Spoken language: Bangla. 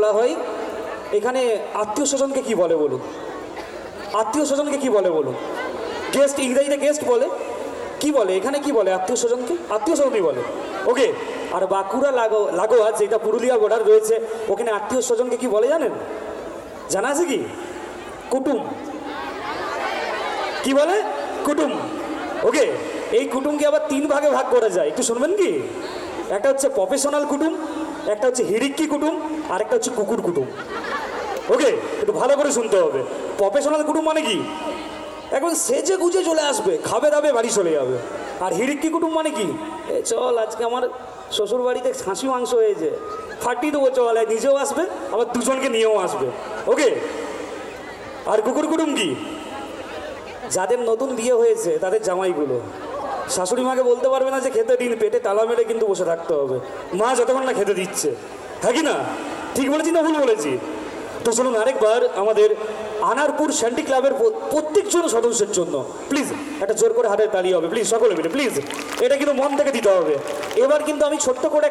তোলা হয়, এখানে আত্মীয় স্বজনকে কি বলে বলুন? আত্মীয় স্বজনকে কি বলে বলুন? গেস্ট ইংরেজিতে গেস্ট বলে। কি বলে? এখানে কি বলে আত্মীয় স্বজনকে? আত্মীয় স্বজনই বলে। ওকে আর বাঁকুড়া লাগো, লাগোয়া, যেটা পুরুলিয়া বর্ডার রয়েছে, ওখানে আত্মীয় স্বজনকে কি বলে জানেন? জানা আছে কি? কুটুম। কি বলে? কুটুম। ওকে এই কুটুমকে আবার তিন ভাগে ভাগ করা যায়। একটু শুনবেন কি? একটা হচ্ছে প্রফেশনাল কুটুম একটা হচ্ছে হিড়িক্কি কুটুম আর একটা হচ্ছে কুকুর কুটুম। ওকে, একটু ভালো করে শুনতে হবে। প্রফেশনাল কুটুম মানে কি? এখন সেজে গুজে চলে আসবে, খাবে দাবে বাড়ি চলে যাবে। আর হিড়িক্কি কুটুম মানে কি? এ চল, আজকে আমার শ্বশুর বাড়িতে খাসি মাংস হয়েছে। ফাটিয়ে দেবো, চল নিজেও আসবে, আবার দুজনকে নিয়েও আসবে। ওকে? আর কুকুর কুটুম কি? যাদের নতুন বিয়ে হয়েছে, তাদের জামাইগুলো। শাশুড়ি মাকে বলতে পারবে না যে খেতে দিন, পেটে তালা মেরে কিন্তু বসে থাকতে হবে। মা যতক্ষণ না খেতে দিচ্ছে। থাকি কি না? ঠিক বলেছি না ভুল বলেছি? তো শুনুন, আরেকবার আমাদের আনারপুর স্যান্ডি ক্লাবের প্রত্যেকজন সদস্যের জন্য প্লিজ একটা জোর করে হাতে তালি হবে প্লিজ সকলে মিলে প্লিজ এটা কিন্তু মন থেকে দিতে হবে। এবার কিন্তু আমি ছোট্ট করে